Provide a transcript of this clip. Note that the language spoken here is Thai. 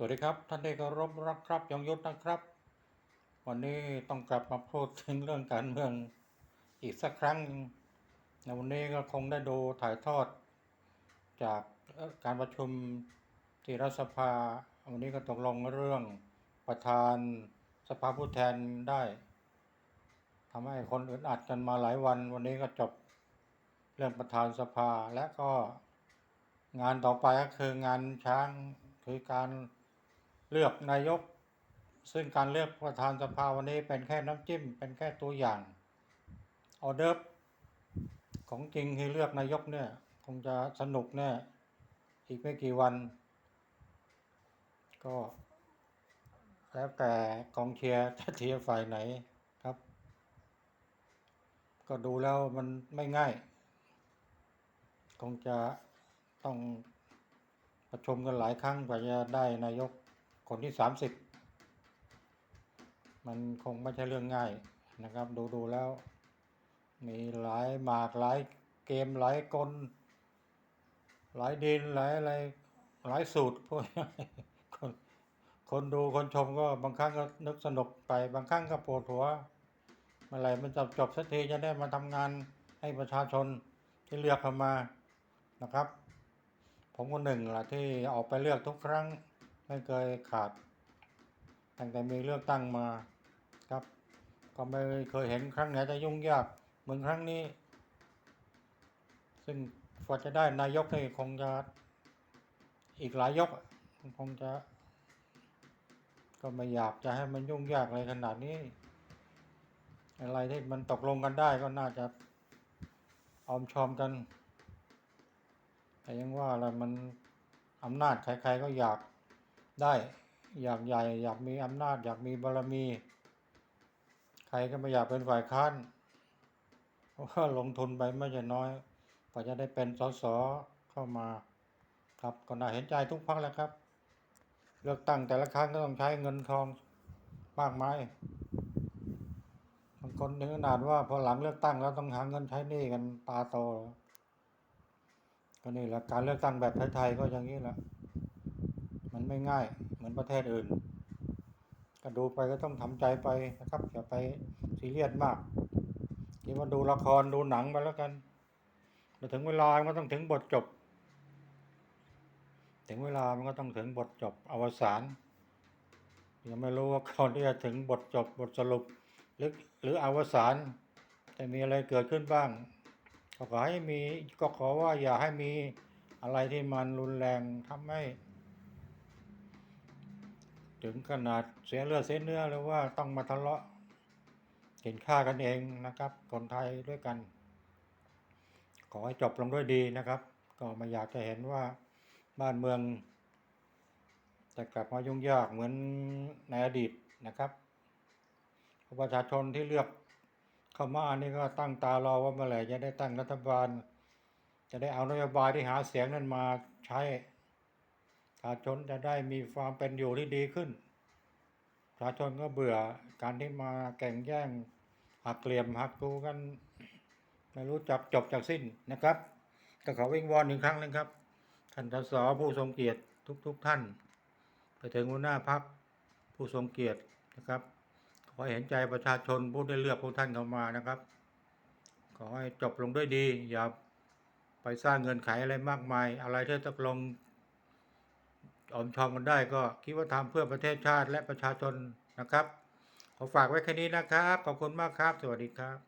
สวัสดีครับ ท่านที่เคารพรักครับยงยุทธนะครับ วันนี้ต้องกลับมาพูดถึงเรื่องการเมืองอีกสักครั้งในวันนี้ก็คงได้ดูถ่ายทอด จากการประชุมที่รัฐสภา วันนี้ก็ตกลงเรื่องประธานสภาผู้แทนได้ทำให้คนอึดอัดกันมาหลายวัน วันนี้ก็จบเรื่องประธานสภาและก็งานต่อไปก็คืองานช้างคือการ เลือกนายก ซึ่งการเลือกประธานสภาวันนี้เป็นแค่น้ำจิ้ม เป็นแค่ตัวอย่างออเดิร์ฟของจริงคือเลือกนายกเนี่ยคงจะสนุกแน่อีกไม่กี่วัน ก็ แล้วแต่กองเชียร์จะเชียร์ฝ่ายไหนครับ ก็ดูแล้วมันไม่ง่าย คงจะต้องประชุมกันหลายครั้งกว่าจะได้นายก คนที่สามสิบมันคงไม่ใช่เรื่องง่ายนะครับ ดูดูแล้ว มีหลายหมากหลายเกมหลายกล หลายดินหลายอะไรหลายสูตรพวกคนคนดูคนชมก็บางครั้งก็นึกสนุกไปบางครั้งก็ปวดหัวเมื่อไหร่มันจะจบสักทีจะได้มาทำงานให้ประชาชนที่เลือกเข้ามานะครับ ผมคนหนึ่งแหละที่ออกไปเลือกทุกครั้ง ไม่เคยขาด ตั้งแต่มีเลือกตั้งมาครับ ก็ไม่เคยเห็นครั้งไหนจะยุ่งยากเหมือนครั้งนี้ ซึ่งกว่าจะได้นายกนี่คงจะอีกหลายยกคงจะ ก็ไม่อยากจะให้มันยุ่งยากอะไรขนาดนี้ อะไรที่มันตกลงกันได้ก็น่าจะออมชอมกัน แต่ยังว่าอะไรมันอำนาจใครๆก็อยาก ได้ อยากใหญ่อยากมีอำนาจ อยากมีบารมี ใครก็ไม่อยากเป็นฝ่ายค้านเพราะว่าลงทุนไปไม่ใช่น้อยกว่าจะได้เป็นสสเข้ามา ครับก็น่าเห็นใจทุกพรรคแล้วครับ เลือกตั้งแต่ละครั้งก็ต้องใช้เงินทองมากมายบางคนถึงขนาดว่าพอหลังเลือกตั้งแล้วต้องหาเงินใช้หนี้กันตาโตก็นี่แหละการเลือกตั้งแบบไทยๆก็อย่างนี้แหละ มันไม่ง่ายเหมือนประเทศอื่น ก็ดูไปก็ต้องทำใจไปนะครับอย่าไปซีเรียสมากคิดว่าดูละครดูหนังไปแล้วกันพอถึงเวลามันก็ต้องถึงบทจบ ถึงเวลามันก็ต้องถึงบทจบอวสานยังไม่รู้ว่าก่อนที่จะถึงบทจบบทสรุป หรือหรืออวสานจะมีอะไรเกิดขึ้นบ้างก็ขอให้มีก็ขอว่าอย่าให้มีอะไรที่มันรุนแรงทำให้ ถึงขนาดเสียเลือดเสียเนื้อหรือว่าต้องมาทะเลาะเห็นฆ่ากันเองนะครับ คนไทยด้วยกัน ขอให้จบลงด้วยดีนะครับ ก็ไม่อยากจะเห็นว่าบ้านเมืองจะกลับมายุ่งยากเหมือนในอดีตนะครับประชาชนที่เลือกเข้ามานี่ก็ตั้งตารอว่าเมื่อไหร่จะได้ตั้งรัฐบาล จะได้เอานโยบายที่หาเสียงนั้นมาใช้ ประชาชนจะได้มีความเป็นอยู่ที่ดีขึ้นประชาชนก็เบื่อการที่มาแข่งแย่งหักเหลี่ยมหักกูกันไม่รู้จักจบจากสิ้นนะครับ ก็ขอวิงวอนอีกครั้งนึงครับ ท่านสสผู้ทรงเกียรติทุกๆทท่าน ไปถึงหัวหน้าพักผู้ทรงเกียรตินะครับ ขอให้เห็นใจประชาชนผู้ได้เลือกพวกท่านเข้ามานะครับ ขอให้จบลงด้วยดี อย่าไปสร้างเงินไขอะไรมากมาย อะไรที่ตกลง ออมชองกันได้ก็คิดว่าทำเพื่อประเทศชาติและประชาชนนะครับ ขอฝากไว้แค่นี้นะครับ ขอบคุณมากครับ สวัสดีครับ